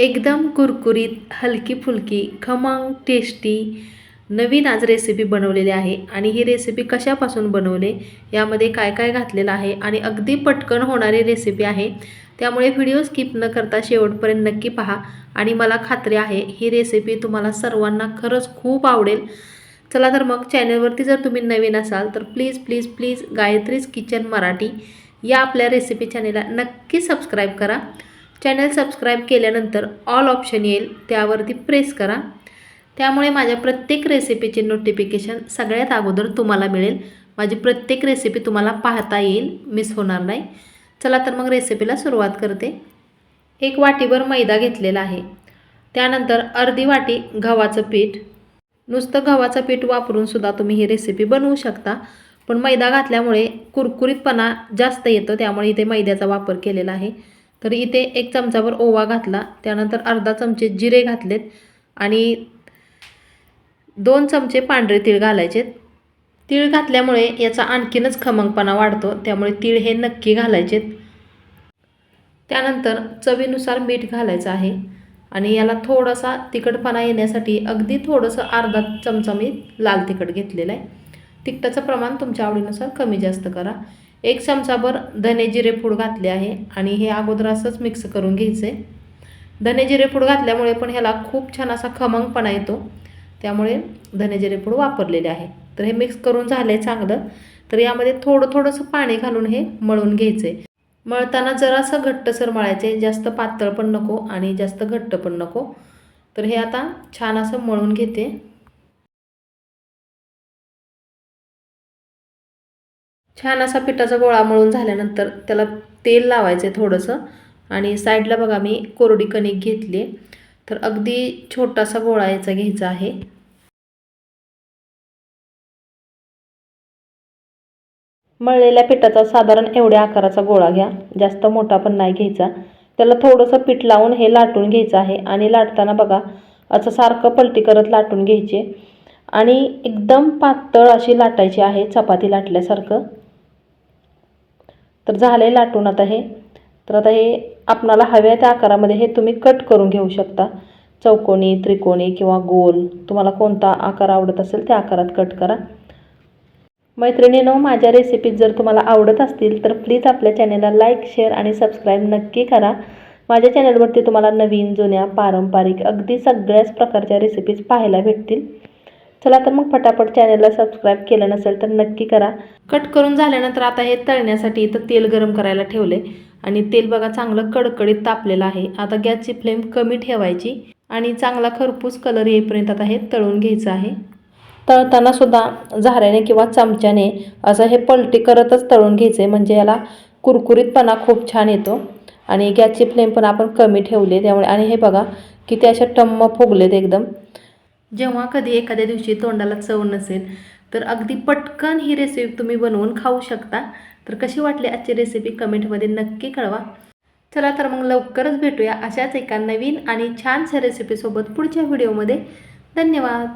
एकदम कुरकुरीत हलकी फुलकी खमंग टेस्टी नवीन आज रेसिपी बनवलेली आहे. आणि ही रेसिपी कशापासून बनवले? यामध्ये काय काय घातलेलं आहे? आणि अगदी पटकन होणारी रेसिपी आहे. त्यामुळे व्हिडिओ स्किप न करता शेवटपर्यंत नक्की पहा. आणि मला खात्री आहे ही रेसिपी तुम्हाला सर्वांना खरंच खूप आवडेल. चला तर मग चॅनलवरती जर तुम्ही नवीन असाल तर please please please Gayatri's kitchen Marathi या आपल्या रेसिपी चॅनेलला नक्की सबस्क्राईब करा. चॅनल सबस्क्राईब केल्यानंतर ऑल ऑप्शन येईल त्यावरती प्रेस करा. त्यामुळे माझ्या प्रत्येक रेसिपीचे नोटिफिकेशन सगळ्यात अगोदर तुम्हाला मिळेल. माझी प्रत्येक रेसिपी तुम्हाला पाहता येईल मिस होणार नाही. चला तर मग रेसिपीला सुरुवात करते. एक वाटीभर मैदा घेतलेला आहे. त्यानंतर अर्धी वाटी गव्हाचं पीठ. नुसतं गव्हाचं पीठ वापरून सुद्धा तुम्ही ही रेसिपी बनवू शकता. पण मैदा घातल्यामुळे कुरकुरीतपणा जास्त येतो त्यामुळे इथे मैद्याचा वापर केलेला आहे. तर इथे एक चमचाभर ओवा घातला त्यानंतर अर्धा चमचे जिरे घातलेत आणि दोन चमचे पांढरे तीळ घालायचे तीळ घातल्यामुळे याचा आणखीनच खमंगपणा वाढतो त्यामुळे तीळ हे नक्की घालायचेत. त्यानंतर चवीनुसार मीठ घालायचं आहे आणि याला थोडासा तिखटपणा येण्यासाठी अगदी थोडंसं अर्धा चमचा मी लाल तिखट घेतलेलं आहे. तिखटाचं प्रमाण तुमच्या आवडीनुसार कमी जास्त करा. एक चमचाभर धने जिरे पूड घातले आहे आणि हे अगोदर असंच मिक्स करून घ्यायचं. आहे धने जिरे पूड घातल्यामुळे पण ह्याला खूप छान असा खमंगपणा येतो. त्यामुळे धने जिरे पूड वापरलेले आहे. तर हे मिक्स करून झालं आहे चांगलं. तर यामध्ये थोडं थोडंसं पाणी घालून हे मळून घ्यायचं. आहे मळताना जरासं घट्टसर मळायचे जास्त पातळ पण नको आणि जास्त घट्ट पण नको. तर हे आता छान असं मळून घेते. छान असा पिठाचा गोळा मळून झाल्यानंतर त्याला तेल लावायचं आहे थोडंसं. आणि साईडला बघा मी कोरडी कणिक घेतली तर अगदी छोटासा गोळा याचा घ्यायचा आहे. मळलेल्या पिठाचा साधारण एवढ्या आकाराचा गोळा घ्या. जास्त मोठा पण नाही घ्यायचा. त्याला थोडंसं पीठ लावून हे लाटून घ्यायचं आहे. आणि लाटताना बघा असं सारखं पलटी करत लाटून घ्यायचे. आणि एकदम पातळ अशी लाटायची आहे चपाती लाटल्यासारखं. तर झाले लाटून आता हे. तर आता हे आपणाला हव्या त्या आकारामध्ये हे तुम्ही कट करून घेऊ शकता. चौकोनी त्रिकोणी किंवा गोल. तुम्हाला कोणता आकार आवडत असेल त्या आकारात कट करा. मैत्रिणीनो माझ्या रेसिपीज जर तुम्हाला आवडत असतील तर प्लीज आपल्या चॅनेलला लाईक शेअर आणि सबस्क्राईब नक्की करा. माझ्या चॅनलवरती तुम्हाला नवीन जुन्या पारंपरिक अगदी सगळ्याच प्रकारच्या रेसिपीज पाहायला भेटतील. चला तर मग फटाफट चॅनलला सबस्क्राईब केलं नसेल तर नक्की करा. कट करून झाल्यानंतर आता हे तळण्यासाठी इथं तेल गरम करायला ठेवले. आणि तेल बघा चांगलं कडकडीत तापलेलं आहे. आता गॅसची फ्लेम कमी ठेवायची आणि चांगला खरपूस कलर येईपर्यंत आता हे तळून घ्यायचं आहे. तळताना सुद्धा झाऱ्याने किंवा चमच्याने असं हे पलटी करतच तळून घ्यायचे म्हणजे याला कुरकुरीतपणा खूप छान येतो. आणि गॅसची फ्लेम पण आपण कमी ठेवली त्यामुळे आणि हे बघा किती अशा टम्म फुगलेत एकदम. जेव्हा कधी एखाद्या दिवशी तोंडाला चव नसेल तर अगदी पटकन ही रेसिपी तुम्ही बनवून खाऊ शकता. तर कशी वाटली आजची रेसिपी कमेंटमध्ये नक्की कळवा. चला तर मग लवकरच भेटूया अशाच एका नवीन आणि छानशा रेसिपीसोबत पुढच्या व्हिडिओमध्ये धन्यवाद.